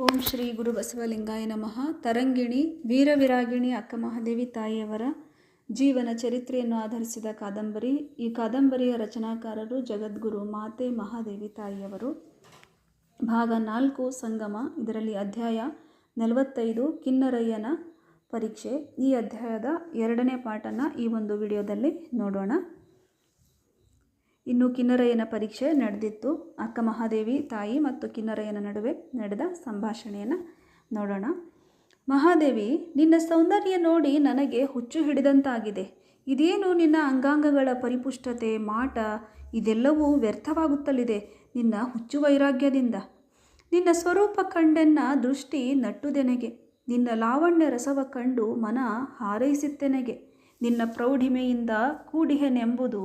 ಓಂ ಶ್ರೀ ಗುರು ಬಸವಲಿಂಗಾಯ ನಮಃ. ತರಂಗಿಣಿ, ವೀರವಿರಾಗಿಣಿ ಅಕ್ಕ ಮಹಾದೇವಿ ತಾಯಿಯವರ ಜೀವನ ಚರಿತ್ರೆಯನ್ನು ಆಧರಿಸಿದ ಕಾದಂಬರಿ. ಈ ಕಾದಂಬರಿಯ ರಚನಾಕಾರರು ಜಗದ್ಗುರು ಮಾತೆ ಮಹಾದೇವಿ ತಾಯಿಯವರು. ಭಾಗ ನಾಲ್ಕು, ಸಂಗಮ. ಇದರಲ್ಲಿ ಅಧ್ಯಾಯ ನಲವತ್ತೈದು, ಕಿನ್ನರಯ್ಯನ ಪರೀಕ್ಷೆ. ಈ ಅಧ್ಯಾಯದ ಎರಡನೇ ಪಾಠನ ಈ ಒಂದು ವಿಡಿಯೋದಲ್ಲಿ ನೋಡೋಣ. ಇನ್ನು ಕಿನ್ನರಯ್ಯನ ಪರೀಕ್ಷೆ ನಡೆದಿತ್ತು. ಅಕ್ಕ ಮಹಾದೇವಿ ತಾಯಿ ಮತ್ತು ಕಿನ್ನರಯ್ಯನ ನಡುವೆ ನಡೆದ ಸಂಭಾಷಣೆಯನ್ನು ನೋಡೋಣ. ಮಹಾದೇವಿ, ನಿನ್ನ ಸೌಂದರ್ಯ ನೋಡಿ ನನಗೆ ಹುಚ್ಚು ಹಿಡಿದಂತಾಗಿದೆ. ಇದೇನು ನಿನ್ನ ಅಂಗಾಂಗಗಳ ಪರಿಪುಷ್ಟತೆ, ಮಾಟ? ಇದೆಲ್ಲವೂ ವ್ಯರ್ಥವಾಗುತ್ತಲಿದೆ ನಿನ್ನ ಹುಚ್ಚು ವೈರಾಗ್ಯದಿಂದ. ನಿನ್ನ ಸ್ವರೂಪ ಕಂಡೆನ್ನ ದೃಷ್ಟಿ ನಟ್ಟುದೆನೆಗೆ. ನಿನ್ನ ಲಾವಣ್ಯ ರಸವ ಕಂಡು ಮನ ಹಾರೈಸಿತ್ತೆನೆಗೆ. ನಿನ್ನ ಪ್ರೌಢಿಮೆಯಿಂದ ಕೂಡಿಹೆನೆಂಬುದು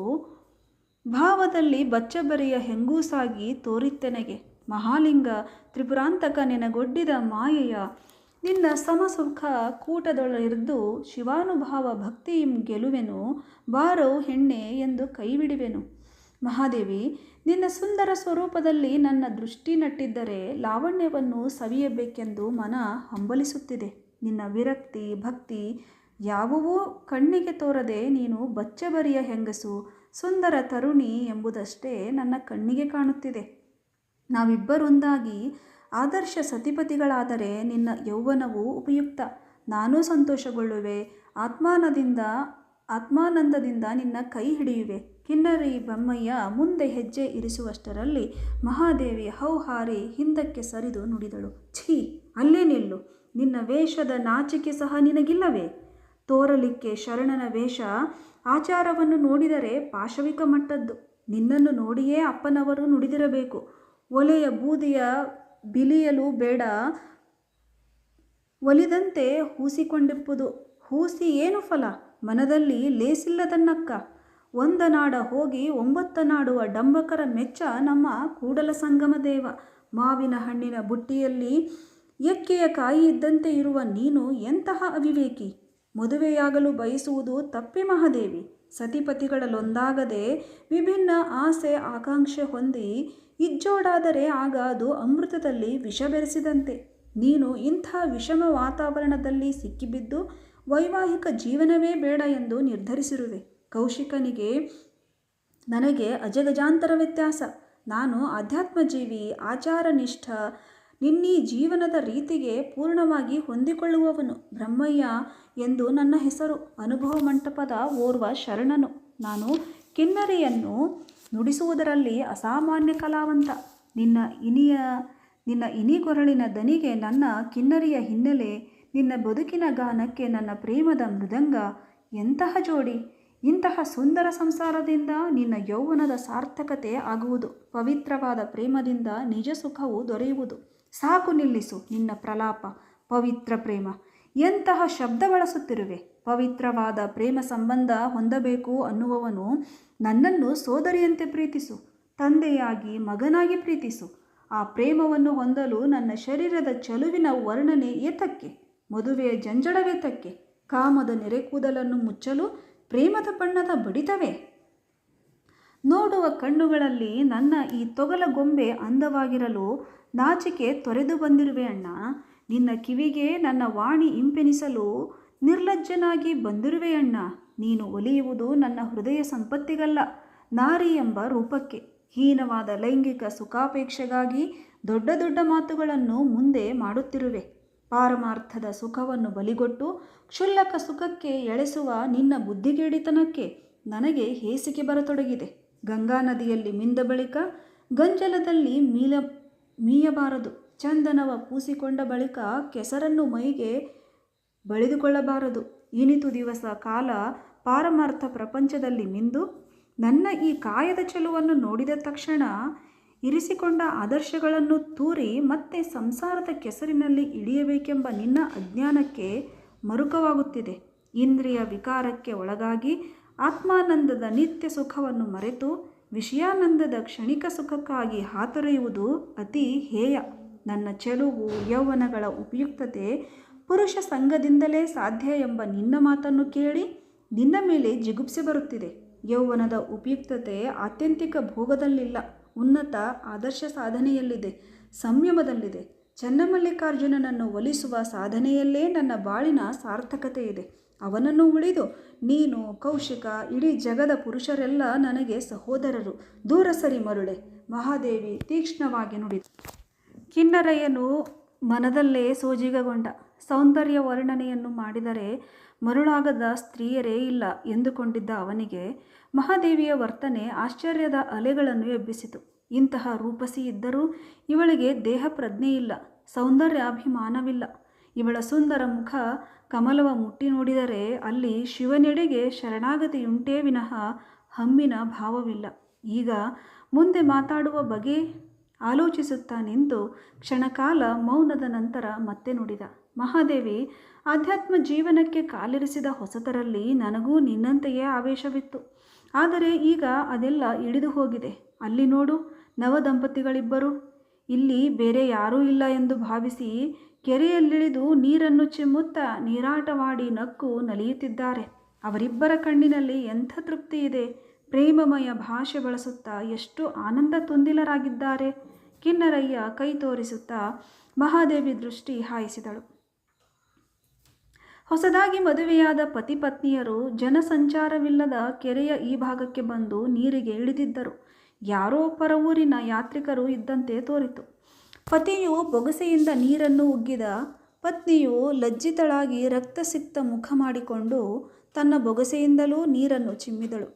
ಭಾವದಲ್ಲಿ ಬಚ್ಚಬರಿಯ ಹೆಂಗೂಸಾಗಿ ತೋರಿತ್ತೆನೆಗೆ. ಮಹಾಲಿಂಗ, ತ್ರಿಪುರಾಂತಕ ನೆನಗೊಡ್ಡಿದ ಮಾಯೆಯ ನಿನ್ನ ಸಮಸುಖ ಕೂಟದೊಳರಿದ್ದು ಶಿವಾನುಭಾವ ಭಕ್ತಿ ಗೆಲುವೆನು, ಬಾರೋ ಹೆಣ್ಣೆ ಎಂದು ಕೈಬಿಡುವೆನು. ಮಹಾದೇವಿ, ನಿನ್ನ ಸುಂದರ ಸ್ವರೂಪದಲ್ಲಿ ನನ್ನ ದೃಷ್ಟಿ ನಟ್ಟಿದ್ದರೆ ಲಾವಣ್ಯವನ್ನು ಸವಿಯಬೇಕೆಂದು ಮನ ಹಂಬಲಿಸುತ್ತಿದೆ. ನಿನ್ನ ವಿರಕ್ತಿ, ಭಕ್ತಿ ಯಾವುವೂ ಕಣ್ಣಿಗೆ ತೋರದೆ ನೀನು ಬಚ್ಚಬರಿಯ ಹೆಂಗಸು. ಸುಂದರ ತರುಣಿ ಎಂಬುದಷ್ಟೇ ನನ್ನ ಕಣ್ಣಿಗೆ ಕಾಣುತ್ತಿದೆ. ನಾವಿಬ್ಬರೊಂದಾಗಿ ಆದರ್ಶ ಸತಿಪತಿಗಳಾದರೆ ನಿನ್ನ ಯೌವನವು ಉಪಯುಕ್ತ. ನಾನೂ ಸಂತೋಷಗೊಳ್ಳುವೆ. ಆತ್ಮಾನದಿಂದ, ಆತ್ಮಾನಂದದಿಂದ ನಿನ್ನ ಕೈ ಹಿಡಿಯುವೆ. ಕಿನ್ನರಿ ಬಮ್ಮಯ್ಯ ಮುಂದೆ ಹೆಜ್ಜೆ ಇರಿಸುವಷ್ಟರಲ್ಲಿ ಮಹಾದೇವಿ ಹೌಹಾರಿ ಹಿಂದಕ್ಕೆ ಸರಿದು ನುಡಿದಳು. ಛೀ, ಅಲ್ಲೇ ನಿಲ್ಲು. ನಿನ್ನ ವೇಷದ ನಾಚಿಕೆ ಸಹ ನಿನಗಿಲ್ಲವೇ? ತೋರಲಿಕ್ಕೆ ಶರಣನ ವೇಷ ಆಚಾರವನ್ನು ನೋಡಿದರೆ ಪಾಶವಿಕ ಮಟ್ಟದ್ದು. ನಿನ್ನನ್ನು ನೋಡಿಯೇ ಅಪ್ಪನವರು ನುಡಿದಿರಬೇಕು. ಒಲೆಯ ಬೂದಿಯ ಬಿಲಿಯಲು ಬೇಡ. ಒಲಿದಂತೆ ಹೂಸಿಕೊಂಡಿಪ್ಪುದು ಹೂಸಿ ಏನು ಫಲ? ಮನದಲ್ಲಿ ಲೇಸಿಲ್ಲದನ್ನಕ್ಕ ಒಂದ ನಾಡ ಹೋಗಿ ಒಂಬತ್ತ ನಾಡುವ ಡಂಬಕರ ಮೆಚ್ಚ ನಮ್ಮ ಕೂಡಲ ಸಂಗಮ ದೇವ. ಮಾವಿನ ಹಣ್ಣಿನ ಬುಟ್ಟಿಯಲ್ಲಿ ಎಕ್ಕೆಯ ಕಾಯಿ ಇದ್ದಂತೆ ಇರುವ ನೀನು ಎಂತಹ ಅವಿವೇಕಿ? ಮದುವೆಯಾಗಲು ಬಯಸುವುದು ತಪ್ಪಿ ಮಹಾದೇವಿ. ಸತಿಪತಿಗಳಲ್ಲೊಂದಾಗದೆ ವಿಭಿನ್ನ ಆಸೆ ಆಕಾಂಕ್ಷೆ ಹೊಂದಿ ಇಜ್ಜೋಡಾದರೆ ಆಗ ಅದು ಅಮೃತದಲ್ಲಿ ವಿಷ ಬೆರೆಸಿದಂತೆ. ನೀನು ಇಂಥ ವಿಷಮ ವಾತಾವರಣದಲ್ಲಿ ಸಿಕ್ಕಿಬಿದ್ದು ವೈವಾಹಿಕ ಜೀವನವೇ ಬೇಡ ಎಂದು ನಿರ್ಧರಿಸಿರುವೆ. ಕೌಶಿಕನಿಗೆ ನನಗೆ ಅಜಗಜಾಂತರ ವ್ಯತ್ಯಾಸ. ನಾನು ಆಧ್ಯಾತ್ಮಜೀವಿ, ಆಚಾರನಿಷ್ಠ ನಿನ್ನೀ ಜೀವನದ ರೀತಿಗೆ ಪೂರ್ಣವಾಗಿ ಹೊಂದಿಕೊಳ್ಳುವವನು ಬ್ರಹ್ಮಯ್ಯ ಎಂದು ನನ್ನ ಹೆಸರು. ಅನುಭವ ಮಂಟಪದ ಓರ್ವ ಶರಣನು. ನಾನು ಕಿನ್ನರಿಯನ್ನು ನುಡಿಸುವುದರಲ್ಲಿ ಅಸಾಮಾನ್ಯ ಕಲಾವಂತ. ನಿನ್ನ ಇನಿಯ, ನಿನ್ನ ಇನಿಗೊರಳಿನ ದನಿಗೆ ನನ್ನ ಕಿನ್ನರಿಯ ಹಿನ್ನೆಲೆ, ನಿನ್ನ ಬದುಕಿನ ಗಾನಕ್ಕೆ ನನ್ನ ಪ್ರೇಮದ ಮೃದಂಗ ಎಂತಹ ಜೋಡಿ? ಇಂತಹ ಸುಂದರ ಸಂಸಾರದಿಂದ ನಿನ್ನ ಯೌವನದ ಸಾರ್ಥಕತೆ ಆಗುವುದು. ಪವಿತ್ರವಾದ ಪ್ರೇಮದಿಂದ ನಿಜ ಸುಖವು ದೊರೆಯುವುದು. ಸಾಕು ನಿಲ್ಲಿಸು ನಿನ್ನ ಪ್ರಲಾಪ, ಪವಿತ್ರ ಪ್ರೇಮ. ಎಂತಹ ಶಬ್ದ ಬಳಸುತ್ತಿರುವೆ? ಪವಿತ್ರವಾದ ಪ್ರೇಮ ಸಂಬಂಧ ಹೊಂದಬೇಕು ಅನ್ನುವವನು ನನ್ನನ್ನು ಸೋದರಿಯಂತೆ ಪ್ರೀತಿಸು, ತಂದೆಯಾಗಿ ಮಗನಾಗಿ ಪ್ರೀತಿಸು. ಆ ಪ್ರೇಮವನ್ನು ಹೊಂದಲು ನನ್ನ ಶರೀರದ ಚಲುವಿನ ವರ್ಣನೆ ಏತಕ್ಕೆ ಮದುವೆಯ ಜಂಜಡವೇತಕ್ಕೆ ಕಾಮದ ನೆರೆ ಕೂದಲನ್ನು ಮುಚ್ಚಲು ಪ್ರೇಮದ ಬಣ್ಣದ ಬಡಿತವೇ? ನೋಡುವ ಕಣ್ಣುಗಳಲ್ಲಿ ನನ್ನ ಈ ತೊಗಲ ಗೊಂಬೆ ಅಂದವಾಗಿರಲು ನಾಚಿಕೆ ತೊರೆದು ಬಂದಿರುವೆ ಅಣ್ಣ. ನಿನ್ನ ಕಿವಿಗೆ ನನ್ನ ವಾಣಿ ಇಂಪೆನಿಸಲು ನಿರ್ಲಜ್ಜನಾಗಿ ಬಂದಿರುವೆ ಅಣ್ಣ. ನೀನು ಒಲಿಯುವುದು ನನ್ನ ಹೃದಯ ಸಂಪತ್ತಿಗಲ್ಲ. ನಾರಿ ಎಂಬ ರೂಪಕ್ಕೆ ಹೀನವಾದ ಲೈಂಗಿಕ ಸುಖಾಪೇಕ್ಷೆಗಾಗಿ ದೊಡ್ಡ ದೊಡ್ಡ ಮಾತುಗಳನ್ನು ಮುಂದೆ ಮಾಡುತ್ತಿರುವೆ. ಪಾರಮಾರ್ಥದ ಸುಖವನ್ನು ಬಲಿಗೊಟ್ಟು ಕ್ಷುಲ್ಲಕ ಸುಖಕ್ಕೆ ಎಳೆಸುವ ನಿನ್ನ ಬುದ್ಧಿಗೇಡಿತನಕ್ಕೆ ನನಗೆ ಹೇಸಿಗೆ ಬರತೊಡಗಿದೆ. ಗಂಗಾ ನದಿಯಲ್ಲಿ ಮಿಂದ ಬಳಿಕ ಗಂಜಲದಲ್ಲಿ ಮೀಲ ಮೀಯಬಾರದು. ಚಂದನವ ಪೂಸಿಕೊಂಡ ಬಳಿಕ ಕೆಸರನ್ನು ಮೈಗೆ ಬಳಿದುಕೊಳ್ಳಬಾರದು. ಇನಿತು ದಿವಸ ಕಾಲ ಪಾರಮಾರ್ಥ ಪ್ರಪಂಚದಲ್ಲಿ ಮಿಂದು ನನ್ನ ಈ ಕಾಯದ ಚೆಲುವನ್ನು ನೋಡಿದ ತಕ್ಷಣ ಇರಿಸಿಕೊಂಡ ಆದರ್ಶಗಳನ್ನು ತೂರಿ ಮತ್ತೆ ಸಂಸಾರದ ಕೆಸರಿನಲ್ಲಿ ಇಳಿಯಬೇಕೆಂಬ ನಿನ್ನ ಅಜ್ಞಾನಕ್ಕೆ ಮರುಕವಾಗುತ್ತಿದೆ. ಇಂದ್ರಿಯ ವಿಕಾರಕ್ಕೆ ಒಳಗಾಗಿ ಆತ್ಮಾನಂದದ ನಿತ್ಯ ಸುಖವನ್ನು ಮರೆತು ವಿಷಯಾನಂದದ ಕ್ಷಣಿಕ ಸುಖಕ್ಕಾಗಿ ಹಾತೊರೆಯುವುದು ಅತಿ ಹೇಯ. ನನ್ನ ಚೆಲುವು, ಯೌವನಗಳ ಉಪಯುಕ್ತತೆ ಪುರುಷ ಸಂಘದಿಂದಲೇ ಸಾಧ್ಯ ಎಂಬ ನಿನ್ನ ಮಾತನ್ನು ಕೇಳಿ ನಿನ್ನ ಮೇಲೆ ಜಿಗುಪ್ಸೆ ಬರುತ್ತಿದೆ. ಯೌವನದ ಉಪಯುಕ್ತತೆ ಆತ್ಯಂತಿಕ ಭೋಗದಲ್ಲಿಲ್ಲ. ಉನ್ನತ ಆದರ್ಶ ಸಾಧನೆಯಲ್ಲಿದೆ, ಸಂಯಮದಲ್ಲಿದೆ. ಚನ್ನಮಲ್ಲಿಕಾರ್ಜುನನನ್ನು ಒಲಿಸುವ ಸಾಧನೆಯಲ್ಲೇ ನನ್ನ ಬಾಳಿನ ಸಾರ್ಥಕತೆ ಇದೆ ಅವನನ್ನು ಉಳಿದು, ನೀನು, ಕೌಶಿಕ, ಇಡೀ ಜಗದ ಪುರುಷರೆಲ್ಲ ನನಗೆ ಸಹೋದರರು. ದೂರ ಸರಿ ಮರುಳೆ. ಮಹಾದೇವಿ ತೀಕ್ಷ್ಣವಾಗಿ ನುಡಿದ. ಕಿನ್ನರಯ್ಯನು ಮನದಲ್ಲೇ ಸೋಜಿಗಗೊಂಡ. ಸೌಂದರ್ಯ ವರ್ಣನೆಯನ್ನು ಮಾಡಿದರೆ ಮರುಳಾಗದ ಸ್ತ್ರೀಯರೇ ಇಲ್ಲ ಎಂದುಕೊಂಡಿದ್ದ ಅವನಿಗೆ ಮಹಾದೇವಿಯ ವರ್ತನೆ ಆಶ್ಚರ್ಯದ ಅಲೆಗಳನ್ನು ಎಬ್ಬಿಸಿತು. ಇಂತಹ ರೂಪಸಿ ಇದ್ದರೂ ಇವಳಿಗೆ ದೇಹ ಪ್ರಜ್ಞೆ ಇಲ್ಲ ಸೌಂದರ್ಯಾಭಿಮಾನವಿಲ್ಲ. ಇವಳ ಸುಂದರ ಮುಖ ಕಮಲವ ಮುಟ್ಟಿ ನೋಡಿದರೆ ಅಲ್ಲಿ ಶಿವನೆಡೆಗೆ ಶರಣಾಗತಿಯುಂಟೇ ವಿನಃ ಹಮ್ಮಿನ ಭಾವವಿಲ್ಲ. ಈಗ ಮುಂದೆ ಮಾತಾಡುವ ಬಗೆ ಆಲೋಚಿಸುತ್ತಾ ನಿಂತು ಕ್ಷಣಕಾಲ ಮೌನದ ನಂತರ ಮತ್ತೆ ನುಡಿದ, ಮಹಾದೇವಿ, ಆಧ್ಯಾತ್ಮ ಜೀವನಕ್ಕೆ ಕಾಲಿರಿಸಿದ ಹೊಸತರಲ್ಲಿ ನನಗೂ ನಿನ್ನಂತೆಯೇ ಆವೇಶವಿತ್ತು. ಆದರೆ ಈಗ ಅದೆಲ್ಲ ಇಳಿದು ಹೋಗಿದೆ. ಅಲ್ಲಿ ನೋಡು ನವ ದಂಪತಿಗಳಿಬ್ಬರು ಇಲ್ಲಿ ಬೇರೆ ಯಾರೂ ಇಲ್ಲ ಎಂದು ಭಾವಿಸಿ ಕೆರೆಯಲ್ಲಿಳಿದು ನೀರನ್ನು ಚಿಮ್ಮುತ್ತಾ ನೀರಾಟವಾಡಿ ನಕ್ಕು ನಲಿಯುತ್ತಿದ್ದಾರೆ. ಅವರಿಬ್ಬರ ಕಣ್ಣಿನಲ್ಲಿ ಎಂಥ ತೃಪ್ತಿ ಇದೆ? ಪ್ರೇಮಮಯ ಭಾಷೆ ಬಳಸುತ್ತಾ ಎಷ್ಟು ಆನಂದ ತುಂದಿಲರಾಗಿದ್ದಾರೆ. ಕಿನ್ನರಯ್ಯ ಕೈ ತೋರಿಸುತ್ತಾ ಮಹಾದೇವಿ ದೃಷ್ಟಿ ಹಾಯಿಸಿದಳು. ಹೊಸದಾಗಿ ಮದುವೆಯಾದ ಪತಿ ಪತ್ನಿಯರು ಜನಸಂಚಾರವಿಲ್ಲದ ಕೆರೆಯ ಈ ಭಾಗಕ್ಕೆ ಬಂದು ನೀರಿಗೆ ಇಳಿದಿದ್ದರು. ಯಾರೋ ಪರ ಊರಿನ ಯಾತ್ರಿಕರು ಇದ್ದಂತೆ ತೋರಿತು. ಪತಿಯು ಬೊಗಸೆಯಿಂದ ನೀರನ್ನು ಉಗ್ಗಿದ ಪತ್ನಿಯು ಲಜ್ಜಿತಳಾಗಿ ರಕ್ತಸಿಕ್ತ ಮುಖ ಮಾಡಿಕೊಂಡು ತನ್ನ ಬೊಗಸೆಯಿಂದಲೂ ನೀರನ್ನು ಚಿಮ್ಮಿದಳು.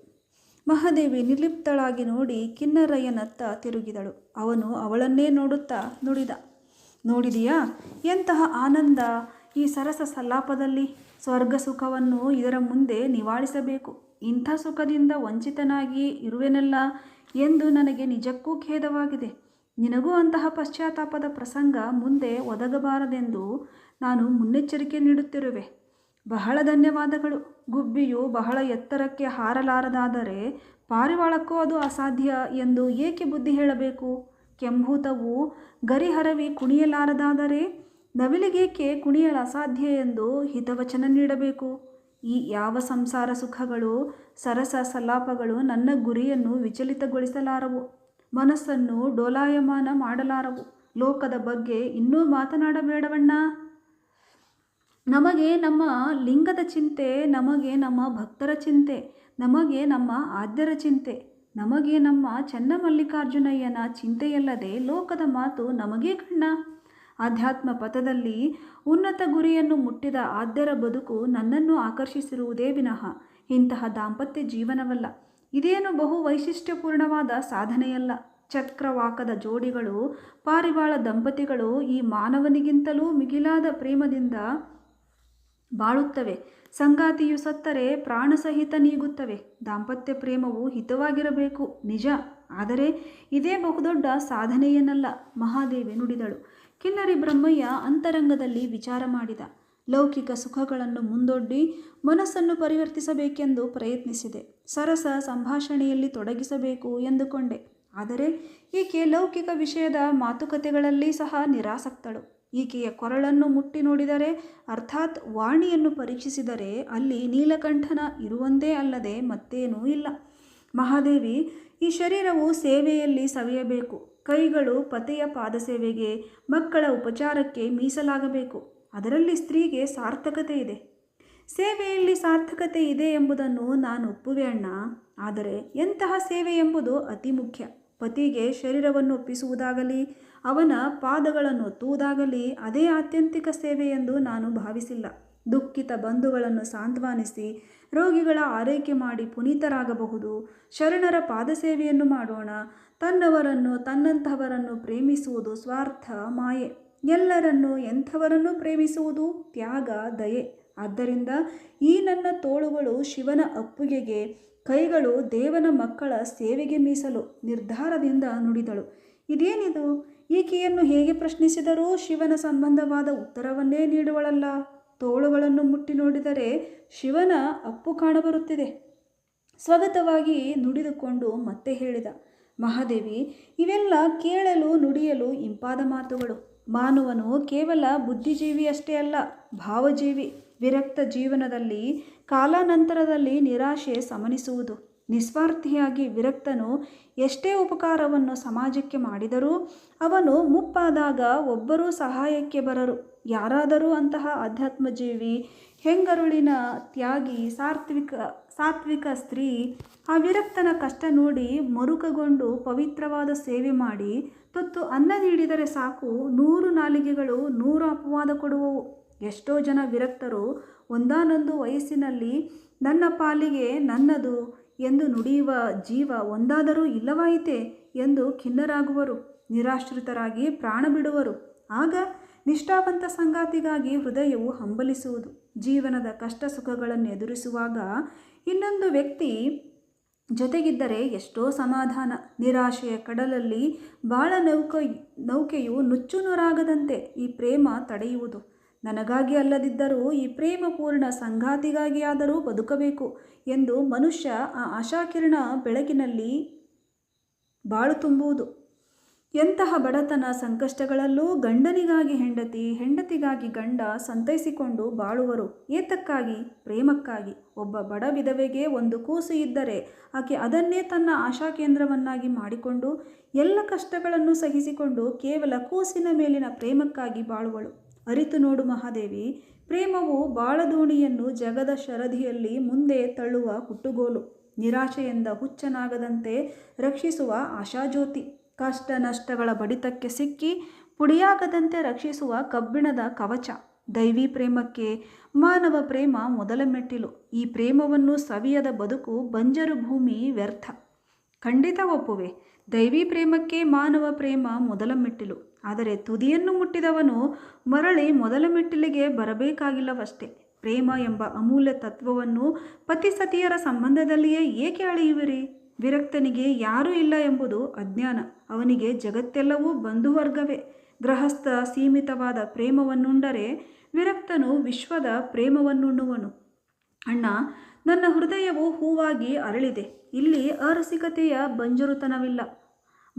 ಮಹಾದೇವಿ ನಿರ್ಲಿಪ್ತಳಾಗಿ ನೋಡಿ ಕಿನ್ನರಯ್ಯನತ್ತ ತಿರುಗಿದಳು. ಅವನು ಅವಳನ್ನೇ ನೋಡುತ್ತಾ ನುಡಿದ, ನೋಡಿದೆಯಾ, ಎಂತಹ ಆನಂದ ಈ ಸರಸ ಸಲ್ಲಾಪದಲ್ಲಿ. ಸ್ವರ್ಗ ಸುಖವನ್ನು ಇದರ ಮುಂದೆ ನಿವಾಳಿಸಬೇಕು. ಇಂಥ ಸುಖದಿಂದ ವಂಚಿತನಾಗಿ ಇರುವೆನಲ್ಲ ಎಂದು ನನಗೆ ನಿಜಕ್ಕೂ ಖೇದವಾಗಿದೆ. ನಿನಗೂ ಅಂತಹ ಪಶ್ಚಾತ್ತಾಪದ ಪ್ರಸಂಗ ಮುಂದೆ ಒದಗಬಾರದೆಂದು ನಾನು ಮುನ್ನೆಚ್ಚರಿಕೆ ನೀಡುತ್ತಿರುವೆ. ಬಹಳ ಧನ್ಯವಾದಗಳು. ಗುಬ್ಬಿಯು ಬಹಳ ಎತ್ತರಕ್ಕೆ ಹಾರಲಾರದಾದರೆ ಪಾರಿವಾಳಕ್ಕೂ ಅದು ಅಸಾಧ್ಯ ಎಂದು ಏಕೆ ಬುದ್ಧಿ ಹೇಳಬೇಕು? ಕೆಂಭೂತವು ಗರಿಹರವಿ ಕುಣಿಯಲಾರದಾದರೆ ನವಿಲಿಗೇಕೆ ಕುಣಿಯಲು ಅಸಾಧ್ಯ ಎಂದು ಹಿತವಚನ ನೀಡಬೇಕು? ಈ ಯಾವ ಸಂಸಾರ ಸುಖಗಳು, ಸರಸ ಸಲ್ಲಾಪಗಳು ನನ್ನ ಗುರಿಯನ್ನು ವಿಚಲಿತಗೊಳಿಸಲಾರವು? ಮನಸ್ಸನ್ನು ಡೋಲಾಯಮಾನ ಮಾಡಲಾರವು. ಲೋಕದ ಬಗ್ಗೆ ಇನ್ನೂ ಮಾತನಾಡಬೇಡವಣ್ಣ. ನಮಗೆ ನಮ್ಮ ಲಿಂಗದ ಚಿಂತೆ, ನಮಗೆ ನಮ್ಮ ಭಕ್ತರ ಚಿಂತೆ, ನಮಗೆ ನಮ್ಮ ಆದ್ಯರ ಚಿಂತೆ, ನಮಗೆ ನಮ್ಮ ಚನ್ನಮಲ್ಲಿಕಾರ್ಜುನಯ್ಯನ ಚಿಂತೆಯಲ್ಲದೆ ಲೋಕದ ಮಾತು ನಮಗೇ ಕಣ್ಣ. ಆಧ್ಯಾತ್ಮ ಪಥದಲ್ಲಿ ಉನ್ನತ ಗುರಿಯನ್ನು ಮುಟ್ಟಿದ ಆದ್ಯರ ಬದುಕು ನನ್ನನ್ನು ಆಕರ್ಷಿಸಿರುವುದೇ ವಿನಃ. ಇಂತಹ ದಾಂಪತ್ಯ ಜೀವನವಲ್ಲ. ಇದೇನು ಬಹು ವೈಶಿಷ್ಟ್ಯಪೂರ್ಣವಾದ ಸಾಧನೆಯಲ್ಲ. ಚಕ್ರವಾಕದ ಜೋಡಿಗಳು, ಪಾರಿವಾಳ ದಂಪತಿಗಳು ಈ ಮಾನವನಿಗಿಂತಲೂ ಮಿಗಿಲಾದ ಪ್ರೇಮದಿಂದ ಬಾಳುತ್ತವೆ. ಸಂಗಾತಿಯು ಸತ್ತರೆ ಪ್ರಾಣ ಸಹಿತ ನೀಗುತ್ತವೆ. ದಾಂಪತ್ಯ ಪ್ರೇಮವು ಹಿತವಾಗಿರಬೇಕು, ನಿಜ. ಆದರೆ ಇದೇ ಬಹುದೊಡ್ಡ ಸಾಧನೆಯೇನಲ್ಲ, ಮಹಾದೇವಿ ನುಡಿದಳು. ಕಿನ್ನರಿ ಬ್ರಹ್ಮಯ್ಯ ಅಂತರಂಗದಲ್ಲಿ ವಿಚಾರ ಮಾಡಿದ. ಲೌಕಿಕ ಸುಖಗಳನ್ನು ಮುಂದೊಡ್ಡಿ ಮನಸ್ಸನ್ನು ಪರಿವರ್ತಿಸಬೇಕೆಂದು ಪ್ರಯತ್ನಿಸಿದೆ. ಸರಸ ಸಂಭಾಷಣೆಯಲ್ಲಿ ತೊಡಗಿಸಬೇಕು ಎಂದುಕೊಂಡೆ. ಆದರೆ ಈಕೆ ಲೌಕಿಕ ವಿಷಯದ ಮಾತುಕತೆಗಳಲ್ಲಿ ಸಹ ನಿರಾಸಕ್ತಳು. ಈಕೆಯ ಕೊರಳನ್ನು ಮುಟ್ಟಿ ನೋಡಿದರೆ, ಅರ್ಥಾತ್ ವಾಣಿಯನ್ನು ಪರೀಕ್ಷಿಸಿದರೆ ಅಲ್ಲಿ ನೀಲಕಂಠನ ಇರುವಂತೇ ಅಲ್ಲದೆ ಮತ್ತೇನೂ ಇಲ್ಲ. ಮಹಾದೇವಿ, ಈ ಶರೀರವು ಸೇವೆಯಲ್ಲಿ ಸವಿಯಬೇಕು. ಕೈಗಳು ಪತಿಯ ಪಾದಸೇವೆಗೆ ಮಕ್ಕಳ ಉಪಚಾರಕ್ಕೆ ಮೀಸಲಾಗಬೇಕು. ಅದರಲ್ಲಿ ಸ್ತ್ರೀಗೆ ಸಾರ್ಥಕತೆ ಇದೆ. ಸೇವೆಯಲ್ಲಿ ಸಾರ್ಥಕತೆ ಇದೆ ಎಂಬುದನ್ನು ನಾನು ಒಪ್ಪುವೆ ಅಣ್ಣ. ಆದರೆ ಎಂತಹ ಸೇವೆ ಎಂಬುದು ಅತಿ ಮುಖ್ಯ. ಪತಿಗೆ ಶರೀರವನ್ನು ಒಪ್ಪಿಸುವುದಾಗಲಿ, ಅವನ ಪಾದಗಳನ್ನು ಒತ್ತುವುದಾಗಲಿ ಅದೇ ಆತ್ಯಂತಿಕ ಸೇವೆ ಎಂದು ನಾನು ಭಾವಿಸಿಲ್ಲ. ದುಃಖಿತ ಬಂಧುಗಳನ್ನು ಸಾಂತ್ವಾನಿಸಿ, ರೋಗಿಗಳ ಆರೈಕೆ ಮಾಡಿ ಪುನೀತರಾಗಬಹುದು. ಶರಣರ ಪಾದ ಸೇವೆಯನ್ನು ಮಾಡೋಣ. ತನ್ನವರನ್ನು, ತನ್ನಂತಹವರನ್ನು ಪ್ರೇಮಿಸುವುದು ಸ್ವಾರ್ಥ, ಮಾಯೆ. ಎಲ್ಲರನ್ನು ಎಂಥವರನ್ನು ಪ್ರೇಮಿಸುವುದು? ತ್ಯಾಗ, ದಯೆ. ಆದ್ದರಿಂದ ಈ ನನ್ನ ತೋಳುಗಳು ಶಿವನ ಅಪ್ಪುಗೆಗೆ, ಕೈಗಳು ದೇವನ ಮಕ್ಕಳ ಸೇವೆಗೆ ಮೀಸಲು, ನಿರ್ಧಾರದಿಂದ ನುಡಿದಳು. ಇದೇನಿದು? ಈಕೆಯನ್ನು ಹೇಗೆ ಪ್ರಶ್ನಿಸಿದರೂ ಶಿವನ ಸಂಬಂಧವಾದ ಉತ್ತರವನ್ನೇ ನೀಡುವಳಲ್ಲ. ತೋಳುಗಳನ್ನು ಮುಟ್ಟಿ ನೋಡಿದರೆ ಶಿವನ ಅಪ್ಪು ಕಾಣಬರುತ್ತಿದೆ. ಸ್ವಗತವಾಗಿ ನುಡಿದುಕೊಂಡು ಮತ್ತೆ ಹೇಳಿದ, ಮಹಾದೇವಿ, ಇವೆಲ್ಲ ಕೇಳಲು, ನುಡಿಯಲು ಇಂಪಾದ ಮಾತುಗಳು. ಮಾನವನು ಕೇವಲ ಬುದ್ಧಿಜೀವಿಯಷ್ಟೇ ಅಲ್ಲ, ಭಾವಜೀವಿ, ವಿರಕ್ತ ಜೀವನದಲ್ಲಿ, ಕಾಲಾನಂತರದಲ್ಲಿ ನಿರಾಶೆ ಸಮನಿಸುವುದು. ನಿಸ್ವಾರ್ಥಿಯಾಗಿ ವಿರಕ್ತನು ಎಷ್ಟೇ ಉಪಕಾರವನ್ನು ಸಮಾಜಕ್ಕೆ ಮಾಡಿದರೂ ಅವನು ಮುಪ್ಪಾದಾಗ ಒಬ್ಬರೂ ಸಹಾಯಕ್ಕೆ ಬರರು. ಯಾರಾದರೂ ಅಂತಹ ಅಧ್ಯಾತ್ಮಜೀವಿ, ಹೆಂಗರುಳಿನ ತ್ಯಾಗಿ, ಸಾತ್ವಿಕ ಸಾತ್ವಿಕ ಸ್ತ್ರೀ, ಆ ವಿರಕ್ತನ ಕಷ್ಟ ನೋಡಿ ಮರುಕಗೊಂಡು ಪವಿತ್ರವಾದ ಸೇವೆ ಮಾಡಿ ತುತ್ತು ಅನ್ನ ನೀಡಿದರೆ ಸಾಕು. ನೂರು ನಾಲಿಗೆಗಳು ನೂರು ಅಪವಾದ ಕೊಡುವವು. ಎಷ್ಟೋ ಜನ ವಿರಕ್ತರು ಒಂದಾನೊಂದು ವಯಸ್ಸಿನಲ್ಲಿ ನನ್ನ ಪಾಲಿಗೆ ನನ್ನದು ಎಂದು ನುಡಿಯುವ ಜೀವ ಒಂದಾದರೂ ಇಲ್ಲವಾಯಿತೆ ಎಂದು ಖಿನ್ನರಾಗುವರು. ನಿರಾಶ್ರಿತರಾಗಿ ಪ್ರಾಣ ಬಿಡುವರು. ಆಗ ನಿಷ್ಠಾವಂತ ಸಂಗಾತಿಗಾಗಿ ಹೃದಯವು ಹಂಬಲಿಸುವುದು. ಜೀವನದ ಕಷ್ಟ ಸುಖಗಳನ್ನು ಎದುರಿಸುವಾಗ ಇನ್ನೊಂದು ವ್ಯಕ್ತಿ ಜೊತೆಗಿದ್ದರೆ ಎಷ್ಟೋ ಸಮಾಧಾನ, ನಿರಾಶೆಯ ಕಡಲಲ್ಲಿ ಬಾಳ ನೌಕ, ನೌಕೆಯು ನುಚ್ಚುನೂರಾಗದಂತೆ ಈ ಪ್ರೇಮ ತಡೆಯುವುದು. ನನಗಾಗಿ ಅಲ್ಲದಿದ್ದರೂ ಈ ಪ್ರೇಮಪೂರ್ಣ ಸಂಗಾತಿಗಾಗಿ ಆದರೂ ಬದುಕಬೇಕು ಎಂದು ಮನುಷ್ಯ ಆ ಆಶಾಕಿರಣ ಬೆಳಕಿನಲ್ಲಿ ಬಾಳು ತುಂಬುವುದು. ಎಂತಹ ಬಡತನ ಸಂಕಷ್ಟಗಳಲ್ಲೂ ಗಂಡನಿಗಾಗಿ ಹೆಂಡತಿ, ಹೆಂಡತಿಗಾಗಿ ಗಂಡ ಸಂತೈಸಿಕೊಂಡು ಬಾಳುವರು. ಏತಕ್ಕಾಗಿ? ಪ್ರೇಮಕ್ಕಾಗಿ. ಒಬ್ಬ ಬಡ ವಿಧವೆಗೆ ಒಂದು ಕೂಸು ಇದ್ದರೆ ಆಕೆ ಅದನ್ನೇ ತನ್ನ ಆಶಾ ಕೇಂದ್ರವನ್ನಾಗಿ ಮಾಡಿಕೊಂಡು ಎಲ್ಲ ಕಷ್ಟಗಳನ್ನು ಸಹಿಸಿಕೊಂಡು ಕೇವಲ ಕೂಸಿನ ಮೇಲಿನ ಪ್ರೇಮಕ್ಕಾಗಿ ಬಾಳುವಳು. ಅರಿತು ನೋಡು ಮಹಾದೇವಿ, ಪ್ರೇಮವು ಬಾಳದೋಣಿಯನ್ನು ಜಗದ ಶರಧಿಯಲ್ಲಿ ಮುಂದೆ ತಳ್ಳುವ ಹುಟ್ಟುಗೋಲು. ನಿರಾಶೆಯಿಂದ ಹುಚ್ಚನಾಗದಂತೆ ರಕ್ಷಿಸುವ ಆಶಾಜ್ಯೋತಿ. ಕಷ್ಟ ನಷ್ಟಗಳ ಬಡಿತಕ್ಕೆ ಸಿಕ್ಕಿ ಪುಡಿಯಾಗದಂತೆ ರಕ್ಷಿಸುವ ಕಬ್ಬಿಣದ ಕವಚ. ದೈವಿ ಪ್ರೇಮಕ್ಕೆ ಮಾನವ ಪ್ರೇಮ ಮೊದಲ ಮೆಟ್ಟಿಲು. ಈ ಪ್ರೇಮವನ್ನು ಸವಿಯದ ಬದುಕು ಬಂಜರು ಭೂಮಿ ವ್ಯರ್ಥ. ಖಂಡಿತ ಒಪ್ಪುವೆ. ದೈವಿ ಪ್ರೇಮಕ್ಕೆ ಮಾನವ ಪ್ರೇಮ ಮೊದಲ ಮೆಟ್ಟಿಲು. ಆದರೆ ತುದಿಯನ್ನು ಮುಟ್ಟಿದವನು ಮರಳಿ ಮೊದಲ ಮೆಟ್ಟಿಲಿಗೆ ಬರಬೇಕಾಗಿಲ್ಲವಷ್ಟೇ. ಪ್ರೇಮ ಎಂಬ ಅಮೂಲ್ಯ ತತ್ವವನ್ನು ಪತಿ ಸತಿಯರ ಸಂಬಂಧದಲ್ಲಿಯೇ ಏಕೆ ಅಳೆಯುವಿರಿ? ವಿರಕ್ತನಿಗೆ ಯಾರೂ ಇಲ್ಲ ಎಂಬುದು ಅಜ್ಞಾನ. ಅವನಿಗೆ ಜಗತ್ತೆಲ್ಲವೂ ಬಂಧುವರ್ಗವೇ. ಗೃಹಸ್ಥ ಸೀಮಿತವಾದ ಪ್ರೇಮವನ್ನುಂಡರೆ ವಿರಕ್ತನು ವಿಶ್ವದ ಪ್ರೇಮವನ್ನುಣ್ಣುವನು. ಅಣ್ಣ, ನನ್ನ ಹೃದಯವು ಹೂವಾಗಿ ಅರಳಿದೆ. ಇಲ್ಲಿ ಅರಸಿಕತೆಯ ಬಂಜರುತನವಿಲ್ಲ.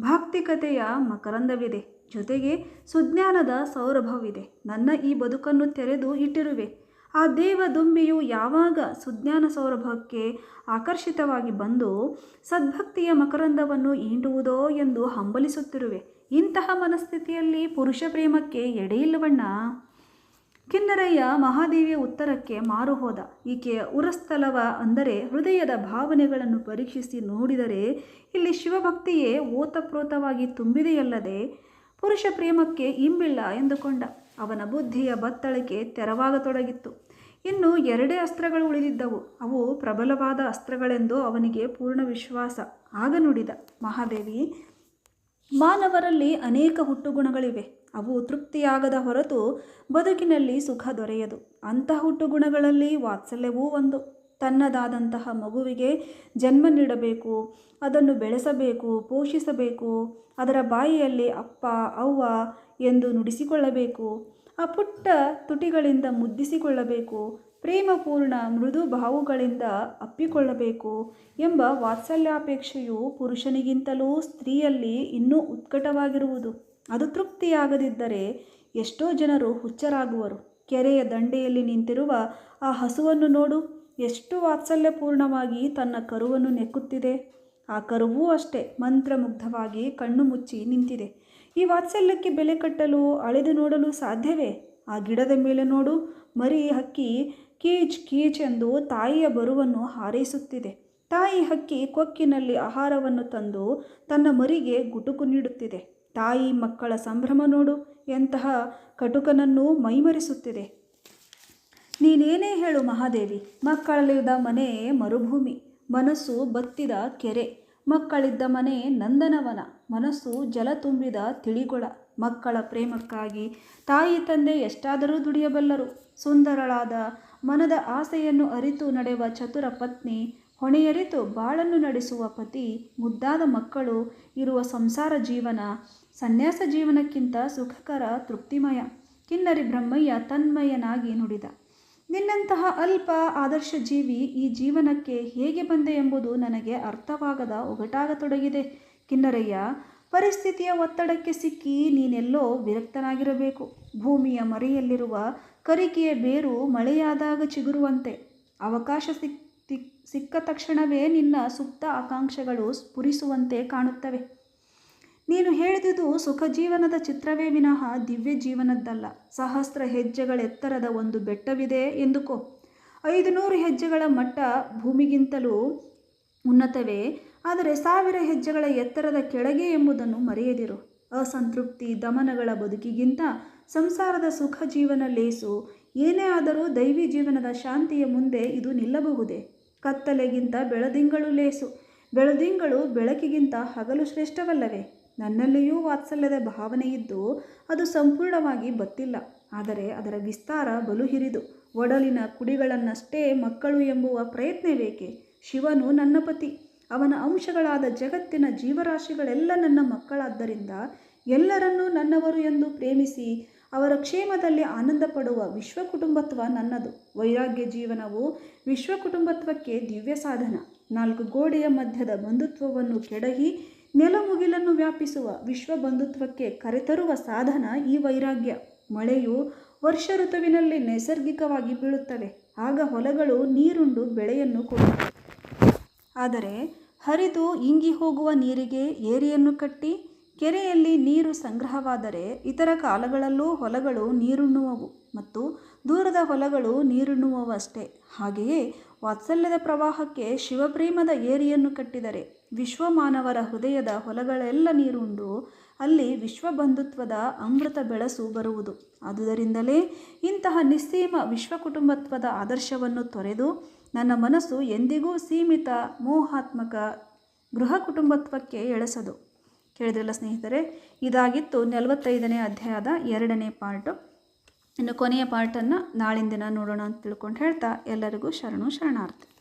ಭಾಕ್ತಿಕತೆಯ ಮಕರಂದವಿದೆ. ಜೊತೆಗೆ ಸುಜ್ಞಾನದ ಸೌರಭವಿದೆ. ನನ್ನ ಈ ಬದುಕನ್ನು ತೆರೆದು ಇಟ್ಟಿರುವೆ. ಆ ದೇವದುಂಬಿಯು ಯಾವಾಗ ಸುಜ್ಞಾನ ಸೌರಭಕ್ಕೆ ಆಕರ್ಷಿತವಾಗಿ ಬಂದು ಸದ್ಭಕ್ತಿಯ ಮಕರಂದವನ್ನು ಈಂಡುವುದೋ ಎಂದು ಹಂಬಲಿಸುತ್ತಿರುವೆ. ಇಂತಹ ಮನಸ್ಥಿತಿಯಲ್ಲಿ ಪುರುಷ ಪ್ರೇಮಕ್ಕೆ ಎಡೆಯಿಲ್ಲವಣ್ಣ ಕಿನ್ನರಯ್ಯ ಮಹಾದೇವಿಯ ಉತ್ತರಕ್ಕೆ ಮಾರು ಹೋದ. ಈಕೆಯ ಉರಸ್ಥಲವ ಅಂದರೆ ಹೃದಯದ ಭಾವನೆಗಳನ್ನು ಪರೀಕ್ಷಿಸಿ ನೋಡಿದರೆ ಇಲ್ಲಿ ಶಿವಭಕ್ತಿಯೇ ಓತಪ್ರೋತವಾಗಿ ತುಂಬಿದೆಯಲ್ಲದೆ ಪುರುಷ ಪ್ರೇಮಕ್ಕೆ ಇಂಬಿಲ್ಲ ಎಂದುಕೊಂಡ. ಅವನ ಬುದ್ಧಿಯ ಬತ್ತಳಿಕೆ ತೆರವಾಗತೊಡಗಿತ್ತು. ಇನ್ನು ಎರಡೇ ಅಸ್ತ್ರಗಳು ಉಳಿದಿದ್ದವು. ಅವು ಪ್ರಬಲವಾದ ಅಸ್ತ್ರಗಳೆಂದು ಅವನಿಗೆ ಪೂರ್ಣ ವಿಶ್ವಾಸ. ಆಗ ನುಡಿದ, ಮಹಾದೇವಿ, ಮಾನವರಲ್ಲಿ ಅನೇಕ ಹುಟ್ಟುಗುಣಗಳಿವೆ. ಅವು ತೃಪ್ತಿಯಾಗದ ಹೊರತು ಬದುಕಿನಲ್ಲಿ ಸುಖ ದೊರೆಯದು. ಅಂತಹ ಹುಟ್ಟುಗುಣಗಳಲ್ಲಿ ವಾತ್ಸಲ್ಯವೂ ಒಂದು. ತನ್ನದಾದಂತಹ ಮಗುವಿಗೆ ಜನ್ಮ ನೀಡಬೇಕು, ಅದನ್ನು ಬೆಳೆಸಬೇಕು, ಪೋಷಿಸಬೇಕು, ಅದರ ಬಾಯಿಯಲ್ಲಿ ಅಪ್ಪ, ಅವ್ವ ಎಂದು ನುಡಿಸಿಕೊಳ್ಳಬೇಕು. ಆ ಪುಟ್ಟ ತುಟಿಗಳಿಂದ ಮುದ್ದಿಸಿಕೊಳ್ಳಬೇಕು. ಪ್ರೇಮಪೂರ್ಣ ಮೃದು ಭಾವುಗಳಿಂದ ಅಪ್ಪಿಕೊಳ್ಳಬೇಕು ಎಂಬ ವಾತ್ಸಲ್ಯಾಪೇಕ್ಷೆಯು ಪುರುಷನಿಗಿಂತಲೂ ಸ್ತ್ರೀಯಲ್ಲಿ ಇನ್ನೂ ಉತ್ಕಟವಾಗಿರುವುದು. ಅದು ತೃಪ್ತಿಯಾಗದಿದ್ದರೆ ಎಷ್ಟೋ ಜನರು ಹುಚ್ಚರಾಗುವರು. ಕೆರೆಯ ದಂಡೆಯಲ್ಲಿ ನಿಂತಿರುವ ಆ ಹಸುವನ್ನು ನೋಡು. ಎಷ್ಟು ವಾತ್ಸಲ್ಯಪೂರ್ಣವಾಗಿ ತನ್ನ ಕರುವನ್ನು ನೆಕ್ಕುತ್ತಿದೆ. ಆ ಕರುವೂ ಅಷ್ಟೇ, ಮಂತ್ರಮುಗ್ಧವಾಗಿ ಕಣ್ಣು ಮುಚ್ಚಿ ನಿಂತಿದೆ. ಈ ವಾತ್ಸಲ್ಯಕ್ಕೆ ಬೆಲೆ ಕಟ್ಟಲು, ಅಳೆದು ನೋಡಲು ಸಾಧ್ಯವೇ? ಆ ಗಿಡದ ಮೇಲೆ ನೋಡು, ಮರಿ ಹಕ್ಕಿ ಕೀಚ್ ಕೀಚ್ ಎಂದು ತಾಯಿಯ ಬರುವನ್ನು ಹಾರೈಸುತ್ತಿದೆ. ತಾಯಿ ಹಕ್ಕಿ ಕೊಕ್ಕಿನಲ್ಲಿ ಆಹಾರವನ್ನು ತಂದು ತನ್ನ ಮರಿಗೆ ಗುಟುಕು ನೀಡುತ್ತಿದೆ. ತಾಯಿ ಮಕ್ಕಳ ಸಂಭ್ರಮ ನೋಡು, ಎಂತಹ ಕಟುಕನನ್ನು ಮೈಮರಿಸುತ್ತಿದೆ. ನೀನೇನೇ ಹೇಳು ಮಹಾದೇವಿ, ಮಕ್ಕಳಲ್ಲಿದ್ದ ಮನೆ ಮರುಭೂಮಿ, ಮನಸ್ಸು ಬತ್ತಿದ ಕೆರೆ. ಮಕ್ಕಳಿದ್ದ ಮನೆ ನಂದನವನ. ಮನಸ್ಸು ಜಲ ತುಂಬಿದ ತಿಳಿಗೊಳ. ಮಕ್ಕಳ ಪ್ರೇಮಕ್ಕಾಗಿ ತಾಯಿ ತಂದೆ ಎಷ್ಟಾದರೂ ದುಡಿಯಬಲ್ಲರು. ಸುಂದರಳಾದ ಮನದ ಆಸೆಯನ್ನು ಅರಿತು ನಡೆವ ಚತುರ ಪತ್ನಿ, ಹೊಣೆಯರಿತು ಬಾಳನ್ನು ನಡೆಸುವ ಪತಿ, ಮುದ್ದಾದ ಮಕ್ಕಳು ಇರುವ ಸಂಸಾರ ಜೀವನ ಸನ್ಯಾಸ ಜೀವನಕ್ಕಿಂತ ಸುಖಕರ ತೃಪ್ತಿಮಯ. ಕಿನ್ನರಿ ಬ್ರಹ್ಮಯ್ಯ ತನ್ಮಯನಾಗಿ ನುಡಿದ. ನಿನ್ನಂತಹ ಅಲ್ಪ ಆದರ್ಶ ಜೀವಿ ಈ ಜೀವನಕ್ಕೆ ಹೇಗೆ ಬಂದೆ ಎಂಬುದು ನನಗೆ ಅರ್ಥವಾಗದ ಒಗಟಾಗತೊಡಗಿದೆ. ಕಿನ್ನರಯ್ಯ, ಪರಿಸ್ಥಿತಿಯ ಒತ್ತಡಕ್ಕೆ ಸಿಕ್ಕಿ ನೀನೆಲ್ಲೋ ವಿರಕ್ತನಾಗಿರಬೇಕು. ಭೂಮಿಯ ಮರೆಯಲ್ಲಿರುವ ಕರಿಕೆಯ ಬೇರು ಮಳೆಯಾದಾಗ ಚಿಗುರುವಂತೆ. ಅವಕಾಶ ಸಿಕ್ ಸಿಕ್ಕ ತಕ್ಷಣವೇ ನಿನ್ನ ಸುಪ್ತ ಆಕಾಂಕ್ಷೆಗಳು ಸ್ಫುರಿಸುವಂತೆ ಕಾಣುತ್ತವೆ. ನೀನು ಹೇಳಿದುದು ಸುಖ ಜೀವನದ ಚಿತ್ರವೇ ವಿನಃ ದಿವ್ಯ ಜೀವನದ್ದಲ್ಲ. ಸಹಸ್ರ ಹೆಜ್ಜೆಗಳ ಎತ್ತರದ ಒಂದು ಬೆಟ್ಟವಿದೆ ಎಂದುಕೋ. ಐದು ನೂರು ಹೆಜ್ಜೆಗಳ ಮಟ್ಟ ಭೂಮಿಗಿಂತಲೂ ಉನ್ನತವೇ, ಆದರೆ ಸಾವಿರ ಹೆಜ್ಜೆಗಳ ಎತ್ತರದ ಕೆಳಗೆ ಎಂಬುದನ್ನು ಮರೆಯದಿರು. ಅಸಂತೃಪ್ತಿ ದಮನಗಳ ಬದುಕಿಗಿಂತ ಸಂಸಾರದ ಸುಖ ಜೀವನ ಲೇಸು, ಏನೇ ಆದರೂ ದೈವಿ ಜೀವನದ ಶಾಂತಿಯ ಮುಂದೆ ಇದು ನಿಲ್ಲಬಹುದೇ? ಕತ್ತಲೆಗಿಂತ ಬೆಳದಿಂಗಳು ಲೇಸು. ಬೆಳದಿಂಗಳು ಬೆಳಕಿಗಿಂತ ಹಗಲು ಶ್ರೇಷ್ಠವಲ್ಲವೇ? ನನ್ನಲ್ಲಿಯೂ ವಾತ್ಸಲ್ಯದ ಭಾವನೆ ಇದ್ದು ಅದು ಸಂಪೂರ್ಣವಾಗಿ ಬತ್ತಿಲ್ಲ. ಆದರೆ ಅದರ ವಿಸ್ತಾರ ಬಲು ಹಿರಿದು ಒಡಲಿನ ಕುಡಿಗಳನ್ನಷ್ಟೇ ಮಕ್ಕಳು ಎಂಬುವ ಪ್ರಯತ್ನ ಬೇಕೆ ಶಿವನು ನನ್ನ ಪತಿ. ಅವನ ಅಂಶಗಳಾದ ಜಗತ್ತಿನ ಜೀವರಾಶಿಗಳೆಲ್ಲ ನನ್ನ ಮಕ್ಕಳಾದ್ದರಿಂದ ಎಲ್ಲರನ್ನೂ ನನ್ನವರು ಎಂದು ಪ್ರೇಮಿಸಿ ಅವರ ಕ್ಷೇಮದಲ್ಲಿ ಆನಂದ ಪಡುವ ವಿಶ್ವ ಕುಟುಂಬತ್ವ ನನ್ನದು. ವೈರಾಗ್ಯ ಜೀವನವು ವಿಶ್ವ ಕುಟುಂಬತ್ವಕ್ಕೆ ದಿವ್ಯ ಸಾಧನ ನಾಲ್ಕು ಗೋಡೆಯ ಮಧ್ಯದ ಬಂಧುತ್ವವನ್ನು ಕೆಡಹಿ ನೆಲಮುಗಿಲನ್ನು ವ್ಯಾಪಿಸುವ ವಿಶ್ವ ಬಂಧುತ್ವಕ್ಕೆ ಕರೆತರುವ ಸಾಧನ ಈ ವೈರಾಗ್ಯ. ಮಳೆಯು ವರ್ಷ ಋತುವಿನಲ್ಲಿ ನೈಸರ್ಗಿಕವಾಗಿ ಬೀಳುತ್ತವೆ. ಆಗ ಹೊಲಗಳು ನೀರುಂಡು ಬೆಳೆಯನ್ನು ಕೊಡುತ್ತವೆ. ಆದರೆ ಹರಿದು ಇಂಗಿ ಹೋಗುವ ನೀರಿಗೆ ಏರಿಯನ್ನು ಕಟ್ಟಿ ಕೆರೆಯಲ್ಲಿ ನೀರು ಸಂಗ್ರಹವಾದರೆ ಇತರ ಕಾಲಗಳಲ್ಲೂ ಹೊಲಗಳು ನೀರುಣ್ಣುವವು ಮತ್ತು ದೂರದ ಹೊಲಗಳು ನೀರುಣ್ಣುವವಷ್ಟೇ. ಹಾಗೆಯೇ ವಾತ್ಸಲ್ಯದ ಪ್ರವಾಹಕ್ಕೆ ಶಿವಪ್ರೇಮದ ಏರಿಯನ್ನು ಕಟ್ಟಿದರೆ ವಿಶ್ವಮಾನವರ ಹೃದಯದ ಹೊಲಗಳೆಲ್ಲ ನೀರುಂಡು ಅಲ್ಲಿ ವಿಶ್ವಬಂಧುತ್ವದ ಅಮೃತ ಬೆಳಸು ಬರುವುದು. ಆದುದರಿಂದಲೇ ಇಂತಹ ನಿಸ್ಸೀಮ ವಿಶ್ವ ಕುಟುಂಬತ್ವದ ಆದರ್ಶವನ್ನು ತೊರೆದು ನನ್ನ ಮನಸ್ಸು ಎಂದಿಗೂ ಸೀಮಿತ, ಮೋಹಾತ್ಮಕ ಗೃಹ ಕುಟುಂಬತ್ವಕ್ಕೆ ಎಳೆಸದು. ಕೇಳಿದ್ರಲ್ಲ ಸ್ನೇಹಿತರೆ, ಇದಾಗಿತ್ತು ನಲವತ್ತೈದನೇ ಅಧ್ಯಾಯದ ಎರಡನೇ ಪಾರ್ಟು. ಇನ್ನು ಕೊನೆಯ ಪಾರ್ಟನ್ನು ನಾಳಿನ ದಿನ ನೋಡೋಣ ಅಂತ ತಿಳ್ಕೊಂಡು ಹೇಳ್ತಾ ಎಲ್ಲರಿಗೂ ಶರಣು ಶರಣಾರ್ಥಿ.